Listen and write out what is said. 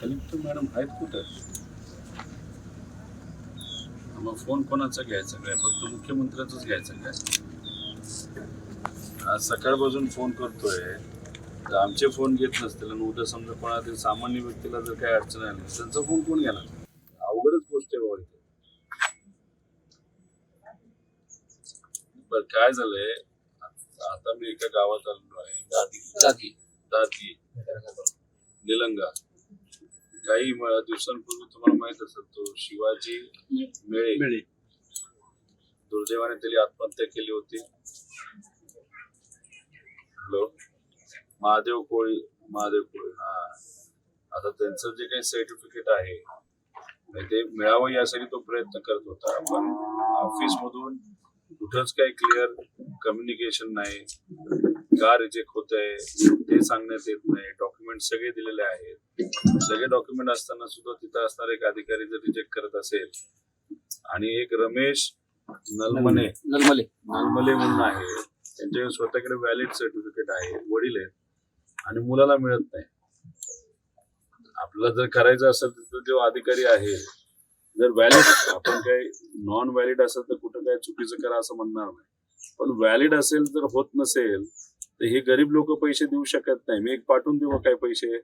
Collector madam आहेत कुठं? मग फोन कोणाचा घ्यायचा काय? फक्त मुख्यमंत्र्याचाच घ्यायचा काय? आज सकाळपासून फोन करतोय. तर आमचे फोन घेत नसतील आणि उद्या समजा कोणातील सामान्य व्यक्तीला जर काही अडचण आली त्यांचा फोन कोण घेणार? अवघडच गोष्ट आहे बाबा. बरं काय झालंय? आता मी एका गावात आलेलो आहे. दादी. जागी दादी. निलंगा. काही दिवसांपूर्वी तुम्हाला माहीत असेल तो शिवाजी मेळे. दुर्दैवाने त्यांनी आत्महत्या केली होती. हॅलो? महादेव कोळी महादेव कोळी हा. आता त्यांचं जे काही सर्टिफिकेट आहे ते मिळावं यासाठी तो प्रयत्न करत होता पण ऑफिस मधून कुठंच काही क्लिअर कम्युनिकेशन नाही. का रिजेक्ट होत आहे ते सांगण्यात येत नाही. डॉक्युमेंट सगळे दिलेले आहेत. सगळे डॉक्युमेंट असताना सुद्धा तिथं असणारा एक अधिकारी जर रिजेक्ट करत असेल आणि एक रमेश नलमने नलमले. नलमले म्हणून आहे. त्यांच्याकडे स्वतःकडे व्हॅलिड सर्टिफिकेट आहे वडील आहेत आणि मुलाला मिळत नाही. आपल्याला जर करायचं असेल तर तो अधिकारी आहे जर व्हॅलिड आपण काही नॉन व्हॅलिड असेल तर कुठं काय चुकीचं करा असं म्हणणार नाही. पण व्हॅलिड असेल जर होत नसेल तर हे गरीब लोक पैसे देऊ शकत नाही. मी एक पाठवून देऊ काय पैसे?